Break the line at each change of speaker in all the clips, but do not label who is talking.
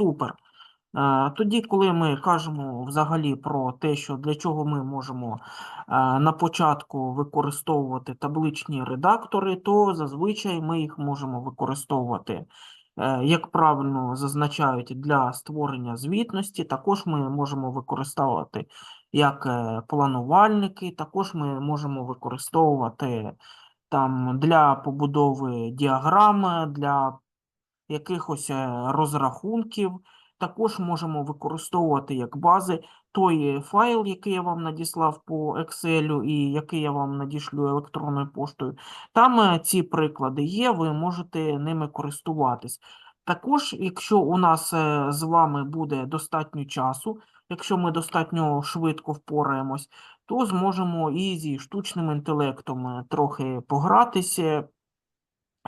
Супер. Е, Тоді, коли ми кажемо взагалі про те, що для чого ми можемо е, на початку використовувати табличні редактори, то зазвичай ми їх можемо використовувати, е, як правильно зазначають, для створення звітності. Також ми можемо використовувати як планувальники, також ми можемо використовувати там для побудови діаграми, для якихось е, розрахунків. Також можемо використовувати як бази той файл, який я вам надіслав по Excel і який я вам надішлю електронною поштою. Там е, ці приклади є, ви можете ними користуватись. Також, якщо у нас е, з вами буде достатньо часу, якщо ми достатньо швидко впораємось, то зможемо і зі штучним інтелектом трохи погратися,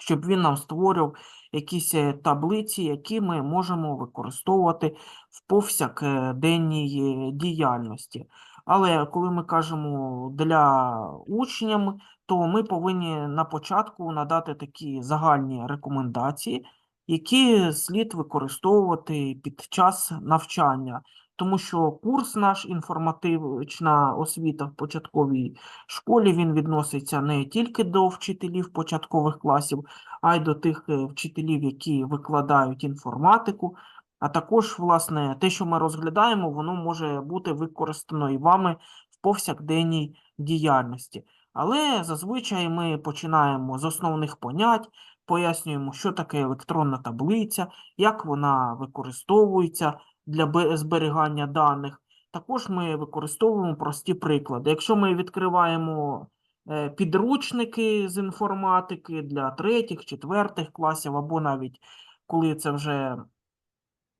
щоб він нам створював якісь е, таблиці, які ми можемо використовувати в повсякденній е, діяльності. Але коли ми кажемо для учням, то ми повинні на початку надати такі загальні рекомендації, які слід використовувати під час навчання. Тому що курс наш інформативна освіта в початковій школі він відноситься не тільки до вчителів початкових класів, а й до тих е, вчителів, які викладають інформатику. А також, власне, те, що ми розглядаємо, воно може бути використано і вами в повсякденній діяльності. Але зазвичай ми починаємо з основних понять, пояснюємо, що таке електронна таблиця, як вона використовується для зберігання даних. Також ми використовуємо прості приклади. Якщо ми відкриваємо е, підручники з інформатики для третіх, четвертих класів, або навіть коли це вже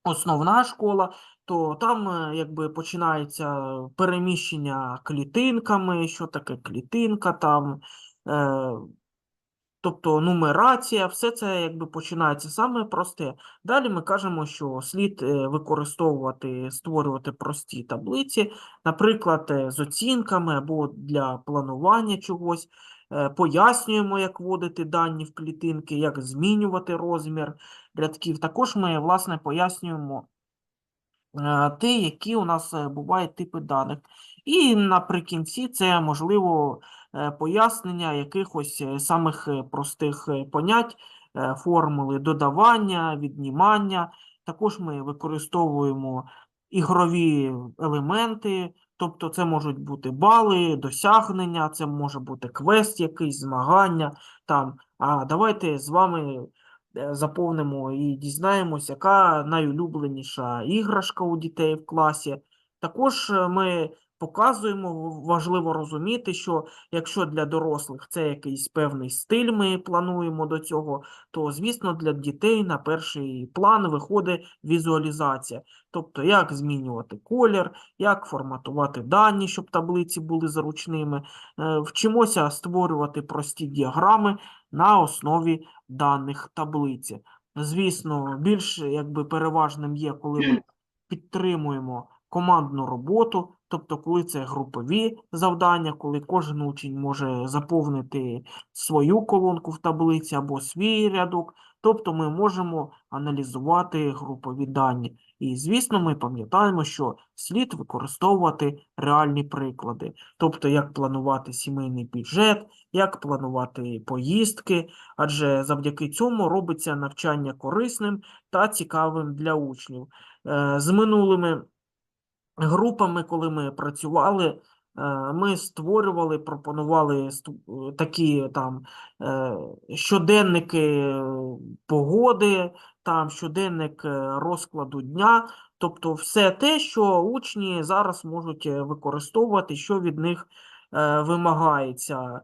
основна школа, то там е, якби починається переміщення клітинками, що таке клітинка, там, е, тобто нумерація, все це якби починається саме просте. Далі ми кажемо, що слід е, використовувати, створювати прості таблиці, наприклад, е, з оцінками або для планування чогось. Е, Пояснюємо, як вводити дані в клітинки, як змінювати розмір рядків. Також ми, власне, пояснюємо те, які у нас бувають типи даних. І наприкінці це можливо пояснення якихось е, самих е, простих е, понять, е, формули додавання, віднімання. Також ми використовуємо ігрові елементи, тобто це можуть бути бали, досягнення, це може бути квест якийсь, змагання. Там. А давайте з вами е, заповнимо і дізнаємось, яка найулюбленіша іграшка у дітей в класі. Також е, ми показуємо, важливо розуміти, що якщо для дорослих це якийсь певний стиль, ми плануємо до цього, то, звісно, для дітей на перший план виходить візуалізація. Тобто, як змінювати колір, як форматувати дані, щоб таблиці були зручними. Е, Вчимося створювати прості діаграми на основі даних таблиці. Звісно, більш якби переважним є, коли ми підтримуємо командну роботу, тобто коли це групові завдання, коли кожен учень може заповнити свою колонку в таблиці або свій рядок, тобто ми можемо аналізувати групові дані. І, звісно, ми пам'ятаємо, що слід використовувати реальні приклади, тобто як планувати сімейний бюджет, як планувати поїздки, адже завдяки цьому робиться навчання корисним та цікавим для учнів. Е, З минулими групами, коли ми працювали, е, ми створювали, пропонували е, такі там е, щоденники погоди, там щоденник розкладу дня, тобто все те, що учні зараз можуть використовувати, що від них вимагається.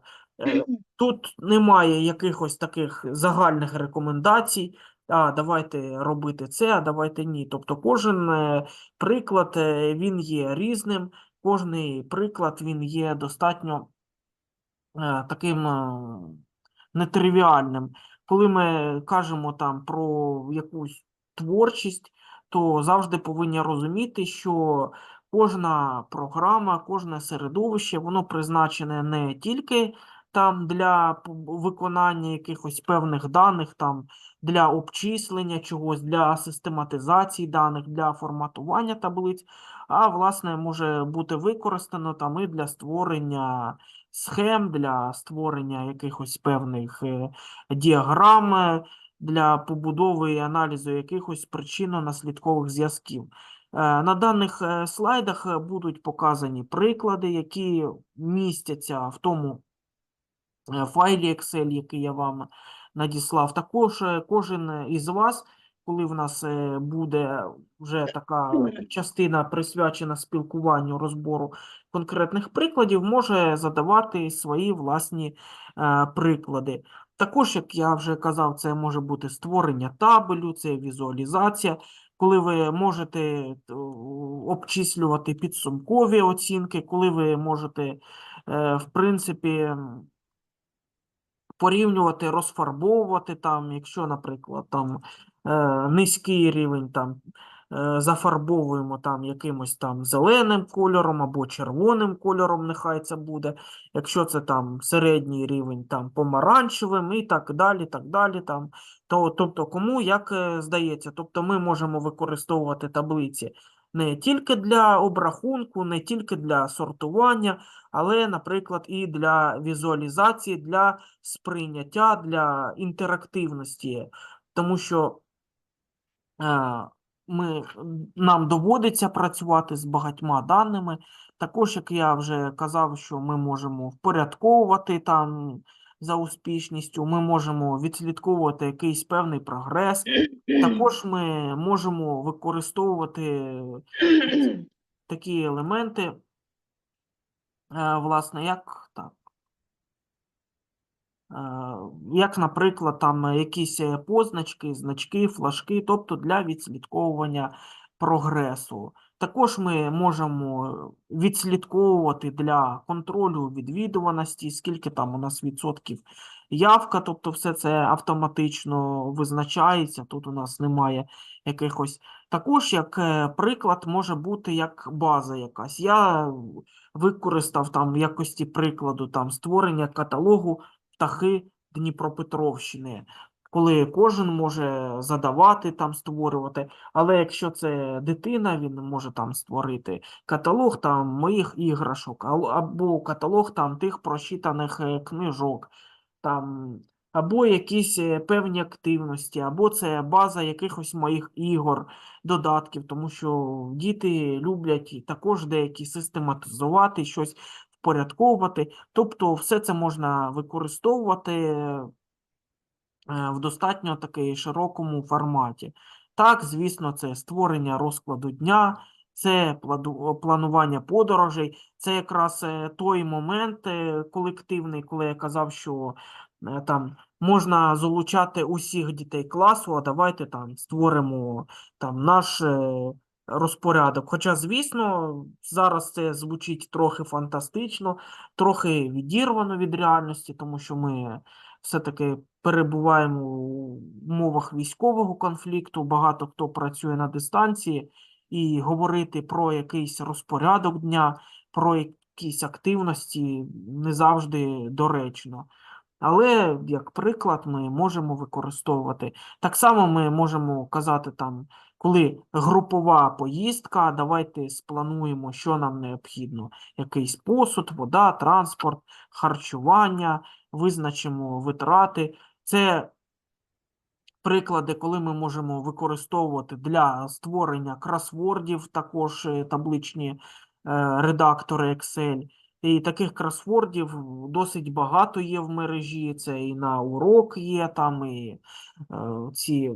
Тут немає якихось таких загальних рекомендацій. А, давайте робити це, а давайте ні. Тобто кожен е, приклад е, він є різним, кожний приклад він є достатньо е, таким нетривіальним. Коли ми кажемо там про якусь творчість, то завжди повинні розуміти, що кожна програма, кожне середовище, воно призначене не тільки там для виконання якихось певних даних, там для обчислення чогось, для систематизації даних, для форматування таблиць, а власне може бути використано там і для створення схем, для створення якихось певних е, діаграм, е, для побудови і аналізу якихось причинно-наслідкових зв'язків. Е, На даних слайдах будуть показані приклади, які містяться в тому файлі Excel, який я вам надіслав. Також е, кожен із вас, коли в нас е, буде вже така частина присвячена спілкуванню, розбору конкретних прикладів, може задавати свої власні е, приклади. Також, як я вже казав, це може бути створення табелю, це візуалізація, коли ви можете обчислювати підсумкові оцінки, коли ви можете, в принципі, порівнювати, розфарбовувати там, якщо, наприклад, там е, низький рівень там е, зафарбовуємо там якимось там зеленим кольором або червоним кольором, нехай це буде. Якщо це там середній рівень там помаранчевим і так далі, так далі там. То, тобто кому як е, здається, тобто ми можемо використовувати таблиці не тільки для обрахунку, не тільки для сортування, але, наприклад, і для візуалізації, для сприйняття, для інтерактивності, тому що е, ми, нам доводиться працювати з багатьма даними. Також, як я вже казав, що ми можемо впорядковувати там за успішністю, ми можемо відслідковувати якийсь певний прогрес. Також ми можемо використовувати такі елементи, е, власне, як так. Е, Як, наприклад, там якісь е, позначки, значки, флажки, тобто для відслідковування прогресу. Також ми можемо відслідковувати для контролю відвідуваності, скільки там у нас відсотків явка, тобто все це автоматично визначається. Тут у нас немає якихось. Також, як е, приклад, може бути як база якась. Я використав там в якості прикладу там створення каталогу птахи Дніпропетровщини, коли кожен може задавати там, створювати. Але якщо це дитина, він може там створити каталог там моїх іграшок, або каталог там тих прочитаних е, книжок, там, або якісь е, певні активності, або це база якихось моїх ігор, додатків, тому що діти люблять також деякі систематизувати щось. Впорядковувати, тобто все це можна використовувати в достатньо таки широкому форматі. Так, звісно, це створення розкладу дня, це планування подорожей, це якраз е, той момент е, колективний, коли я казав, що е, там можна залучати усіх дітей класу, а давайте там створимо там наш е, розпорядок. Хоча, звісно, зараз це звучить трохи фантастично, трохи відірвано від реальності, тому що ми все-таки перебуваємо у умовах військового конфлікту, багато хто працює на дистанції, і говорити про якийсь розпорядок дня, про якісь активності не завжди доречно. Але як приклад ми можемо використовувати. Так само ми можемо казати там, коли групова поїздка, давайте сплануємо, що нам необхідно. Якийсь посуд, вода, транспорт, харчування, визначимо витрати. Це приклади, коли ми можемо використовувати для створення кросвордів, також е, табличні е, редактори Excel. І таких кросвордів досить багато є в мережі. Це і на урок є, там і е, ці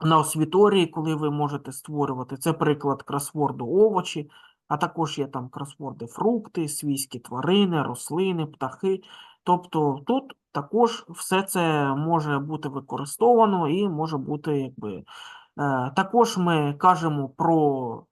на освіторії, коли ви можете створювати. Це приклад кросворду овочі, а також є там кросворди фрукти, свійські тварини, рослини, птахи. Тобто тут також все це може бути використовано і може бути якби. Е, також ми кажемо про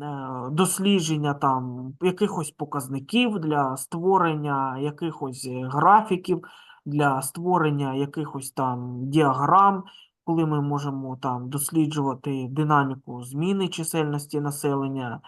е, дослідження там якихось показників для створення якихось графіків, для створення якихось там діаграм, коли ми можемо там досліджувати динаміку зміни чисельності населення,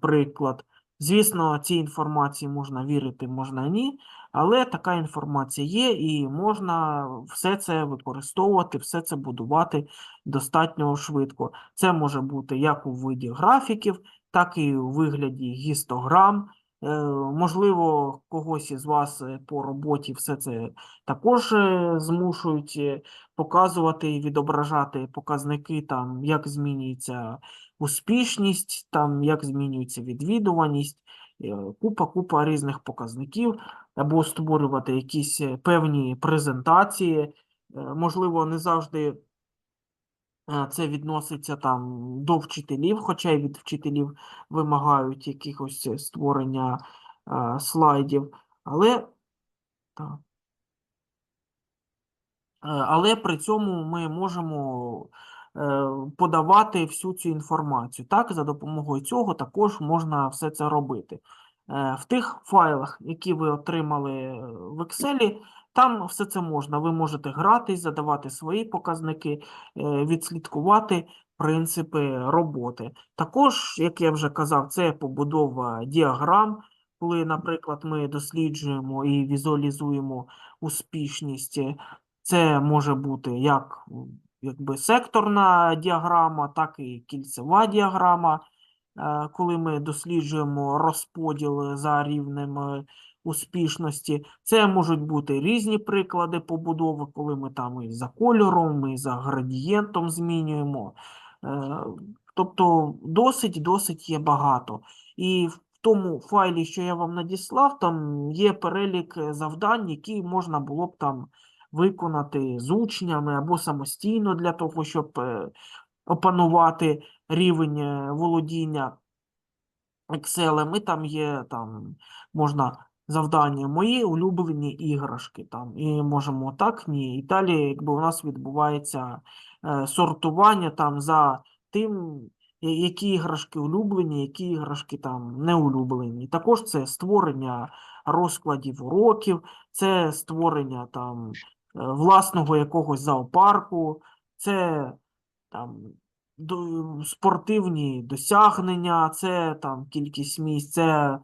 приклад. Звісно, цій інформації можна вірити, можна ні, але така інформація є, і можна все це використовувати, все це будувати достатньо швидко. Це може бути як у виді графіків, так і у вигляді гістограм. Е, Можливо, когось із вас е, по роботі все це також е, змушують показувати і відображати показники, там, як змінюється успішність, там, як змінюється відвідуваність, купа, купа різних показників, або створювати якісь певні презентації. Можливо, не завжди це відноситься там до вчителів, хоча й від вчителів вимагають якихось е, створення е, слайдів. Але так. Е, Але при цьому ми можемо е, подавати всю цю інформацію. Так, за допомогою цього також можна все це робити. Е, В тих файлах, які ви отримали е, в Excel, там все це можна. Ви можете гратись, задавати свої показники, е, відслідкувати принципи роботи. Також, як я вже казав, це побудова діаграм, коли, наприклад, ми досліджуємо і візуалізуємо успішність. це може бути як якби секторна діаграма, так і кільцева діаграма, е, коли ми досліджуємо розподіл за рівнем е, успішності. Це можуть бути різні приклади побудови, коли ми там і за кольором, і за градієнтом змінюємо. Е, Тобто досить-досить є багато. І в тому файлі, що я вам надіслав, там є перелік завдань, які можна було б там виконати з учнями або самостійно для того, щоб е, опанувати рівень е, володіння Excel. І там є там можна завдання мої улюблені іграшки. Там, і можемо так, ні. І далі, якби у нас відбувається е, сортування там за тим, які іграшки улюблені, які іграшки там не улюблені. Також це створення розкладів уроків, це створення там е, власного якогось зоопарку, це там спортивні досягнення, це там кількість місць, це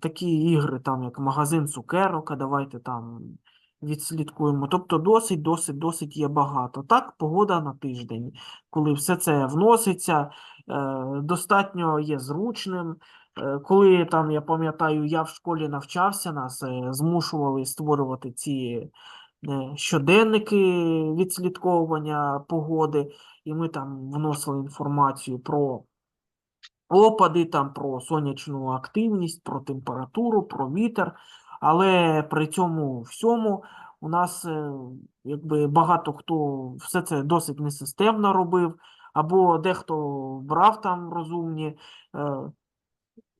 такі ігри, там як магазин цукерок, давайте там відслідкуємо. Тобто досить, досить, досить є багато. Так, погода на тиждень, коли все це вноситься, е, достатньо є зручним. Е, Коли там, я пам'ятаю, я в школі навчався, нас е, змушували створювати ці е, щоденники відслідковування погоди, і ми там вносили інформацію про опади, там, про сонячну активність, про температуру, про вітер. Але при цьому всьому у нас е, якби багато хто все це досить несистемно робив, або дехто брав там розумні. е,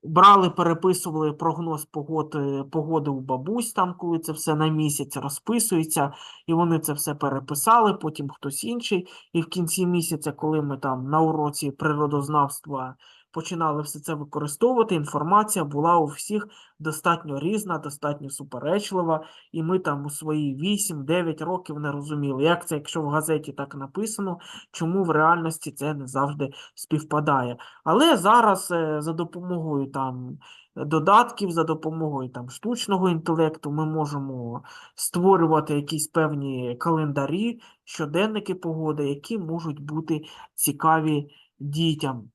Брали, переписували прогноз погод, е, погоди у бабусь, там, коли це все на місяць розписується, і вони це все переписали, потім хтось інший. І в кінці місяця, коли ми там на уроці природознавства починали все це використовувати, інформація була у всіх достатньо різна, достатньо суперечлива, і ми там у свої 8-9 років не розуміли, як це, якщо в газеті так написано, чому в реальності це не завжди співпадає. Але зараз е, за допомогою там додатків, за допомогою там штучного інтелекту ми можемо створювати якісь певні календарі, щоденники погоди, які можуть бути цікаві дітям.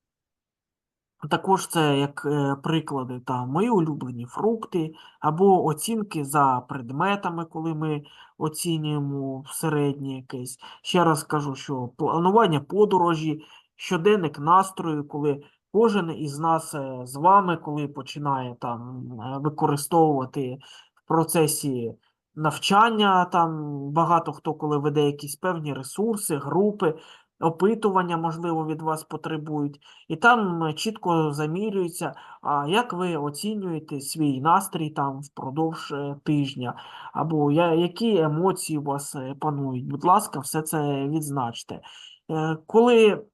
Також це як е, приклади там мої улюблені фрукти або оцінки за предметами, коли ми оцінюємо середнє якесь. Ще раз кажу, що планування подорожі, щоденник настрою, коли кожен із нас е, з вами, коли починає там е, використовувати в процесі навчання, там багато хто коли веде якісь певні ресурси, групи, опитування, можливо, від вас потребують. І там е, чітко замірюється, як ви оцінюєте свій настрій там впродовж е, тижня, або які емоції у вас е, панують. Будь ласка, все це відзначте. Коли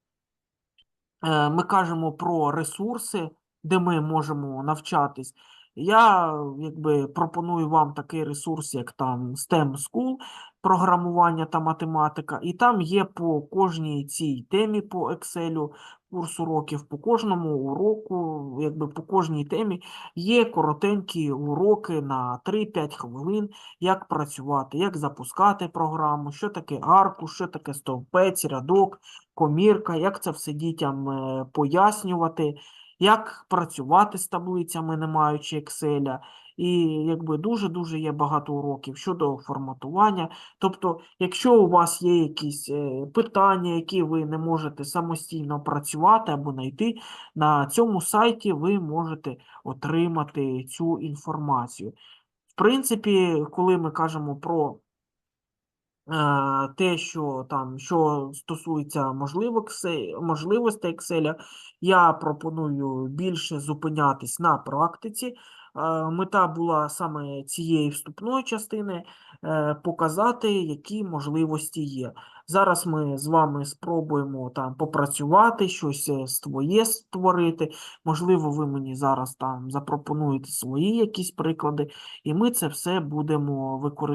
ми кажемо про ресурси, де ми можемо навчатись, я якби пропоную вам такий ресурс, як там STEM School. Програмування та математика, і там є по кожній цій темі по Excel курс уроків, по кожному уроку, якби по кожній темі є коротенькі уроки на 3-5 хвилин, як працювати, як запускати програму, що таке аркуш, що таке стовпець, рядок, комірка, як це все дітям е, пояснювати, як працювати з таблицями, не маючи Excel. І якби дуже-дуже є багато уроків щодо форматування. Тобто, якщо у вас є якісь е, питання, які ви не можете самостійно працювати або знайти, на цьому сайті ви можете отримати цю інформацію. В принципі, коли ми кажемо про е, те, що там, що стосується можливостей Excel, я пропоную більше зупинятись на практиці. Мета була саме цієї вступної частини е, показати, які можливості є. Зараз ми з вами спробуємо там попрацювати, щось е, своє створити. Можливо, ви мені зараз там запропонуєте свої якісь приклади, і ми це все будемо використовувати.